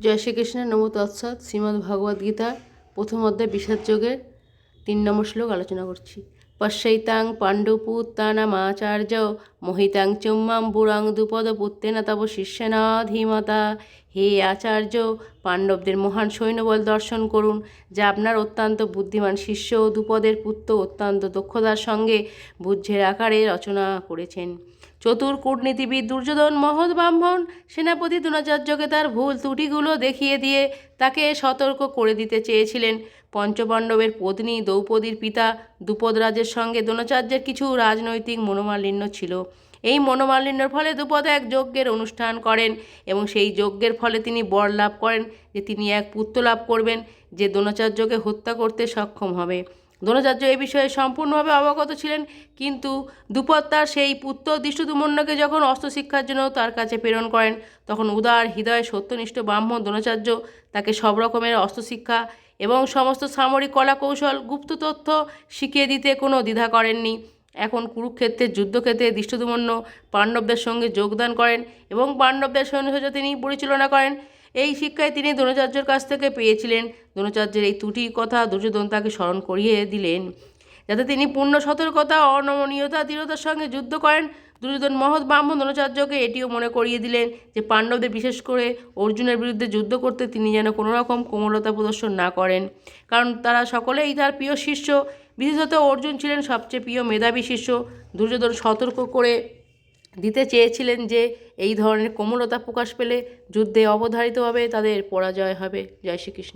জয় শ্রীকৃষ্ণ নম তৎসৎ, শ্রীমদ্ ভগবদ্ গীতা, প্রথম অধ্যায়, বিষাদ যোগের তিন নম্বর শ্লোক আলোচনা করছি। পশ্যৈতাং পাণ্ডুপুত্তানামাচার্য, মোহিতাং চুম্মাম বুড়াং দুপদ পুত্তেনা তব শিষ্যেনাধীমতা। হে আচার্য, পাণ্ডবদের মহান সৈন্যবল দর্শন করুন। যা আপনার অত্যন্ত বুদ্ধিমান শিষ্য ও দুপদের পুত্র অত্যন্ত দক্ষতার সঙ্গে বুদ্ধের আকারে রচনা করেছেন। চতুর কূটনীতিবিদ দুর্যোধন মহৎ ব্রাহ্মণ সেনাপতি দ্রোণাচার্যকে তার ভুল ত্রুটিগুলো দেখিয়ে দিয়ে তাকে সতর্ক করে দিতে চেয়েছিলেন। পঞ্চপাণ্ডবের পত্নী দ্রৌপদীর পিতা দ্রুপদরাজের সঙ্গে দ্রোণাচার্যের কিছু রাজনৈতিক মনোমালিন্য ছিল। এই মনোমালিন্যর ফলে দ্রুপদ এক যজ্ঞের অনুষ্ঠান করেন এবং সেই যজ্ঞের ফলে তিনি বর লাভ করেন যে তিনি এক পুত্র লাভ করবেন যে দ্রোণাচার্যকে হত্যা করতে সক্ষম হবে। দ্রোণাচার্য এ বিষয়ে সম্পূর্ণভাবে অবগত ছিলেন, কিন্তু দ্রুপদ তার সেই পুত্র দৃষ্টদুমন্যকে যখন অস্ত্র শিক্ষার জন্য তার কাছে প্রেরণ করেন, তখন উদার হৃদয় সত্যনিষ্ঠ ব্রাহ্মণ দ্রোণাচার্য তাকে সব রকমের অস্ত্রশিক্ষা এবং সমস্ত সামরিক কলা কৌশল গুপ্ত তথ্য শিখিয়ে দিতে কোনো দ্বিধা করেননি। এখন কুরুক্ষেত্রের যুদ্ধক্ষেত্রে দৃষ্টদুমন্য পাণ্ডবদের সঙ্গে যোগদান করেন এবং পাণ্ডবদের সৈন্যসাজ তিনি পরিচালনা করেন। এই শিক্ষায় তিনি দ্রোণাচার্যের কাছ থেকে পেয়েছিলেন। দ্রোণাচার্যের এই ত্রুটির কথা দুর্যোধন তাকে স্মরণ করিয়ে দিলেন। যাতে তিনি পূর্ণ সতর্কতা, অনমনীয়তা, দৃঢ়তার সঙ্গে যুদ্ধ করেন, দুর্যোধন মহৎ ব্রাহ্মণ দ্রোণাচার্যকে এটিও মনে করিয়ে দিলেন যে পাণ্ডবদের বিশেষ করে অর্জুনের বিরুদ্ধে যুদ্ধ করতে তিনি যেন কোনো রকম কোমলতা প্রদর্শন না করেন। কারণ তারা সকলেই তার প্রিয় শিষ্য। বিশেষত অর্জুন ছিলেন সবচেয়ে প্রিয় মেধাবী শিষ্য। দুর্যোধন সতর্ক করে দিতে চেয়েছিলেন যে এই ধরনের কোমলতা প্রকাশ পেলে যুদ্ধে অবধারিতভাবে তাদের পরাজয় হবে। জয় শ্রীকৃষ্ণ।